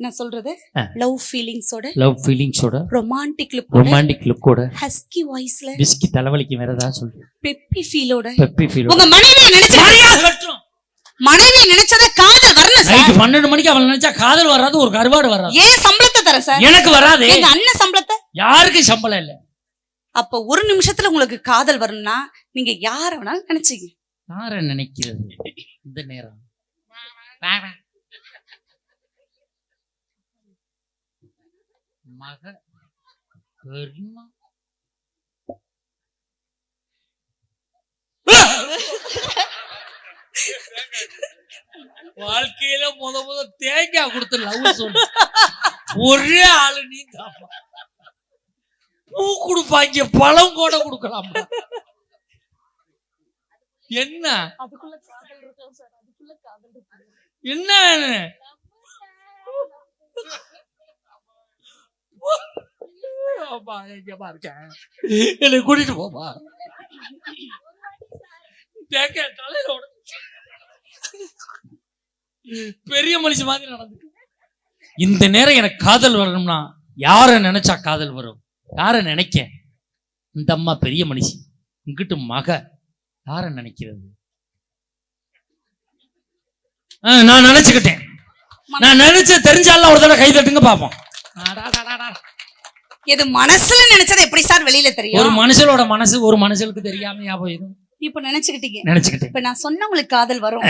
நான் சொல்றது. லவ் ஃபீலிங்ஸோட லவ் ஃபீலிங்ஸோட ரொமான்டிக் லுக்கோட ரொமான்டிக் லுக்கோட ஹஸ்கி வாய்ஸ்ல விஸ்கி தலைவலிக்கு வேற ஏதாவது சொல்லு. பெப்பி ஃபீலோட பெப்பி ஃபீல் உங்க மனைவியை நினைச்ச மனைவி நினைச்சத காதல் வரணும் சார்? நைட்டு பன்னெண்டு மணிக்கு அவள் நினைச்சா காதல் வராது ஒரு கருவாடு வராது. ஏன் சம்பளத்தை தர சார்? எனக்கு வராது. எங்க அண்ணன் சம்பளத்தை? யாருக்கும் சம்பளம் இல்ல. அப்ப ஒரு நிமிஷத்துல உங்களுக்கு காதல் வரணும்னா நீங்க யார வேணாலும் நினைச்சீங்க யார நினைக்கிறது? இந்த நேரம். மக பெருமா? வாழ்க்கையில முத முத தேங்காய் கொடுத்து லவ் சொல்லு. ஒரே ஆளு நீ தான் பூ கொடுப்பாங்க பழம் கூட கொடுக்கலாம் என்ன? என்ன வேணும்? அப்பா, எங்கப்பா இருக்க? என்னை கூட்டிட்டு போமா தேங்காய் தலையில உடைச்சு. பெரிய மனுஷன் மாதிரி நடந்து இந்த நேரம் எனக்கு காதல் வரணும்னா யார நினைச்சா காதல் வரும்? யார நினைக்க? இந்த அம்மா பெரிய மனுஷி இங்கிட்டு மக. யார நினைக்கிறது? நான் நினைச்சுக்கிட்டேன். நான் நினைச்ச தெரிஞ்சாலும் ஒரு தடவை கை தட்டுங்க பாப்போம். இது மனசுல நினைச்சது எப்படி சார் வெளியில ஒரு தெரியும் மனுஷனோட மனசு ஒரு மனுஷனுக்கு தெரியாமையா போயிடும். இப்ப நினைச்சுக்கிட்டீங்க. நினைச்சுக்கிட்டேன். இப்ப நான் சொன்ன உங்களுக்கு காதல் வரும்.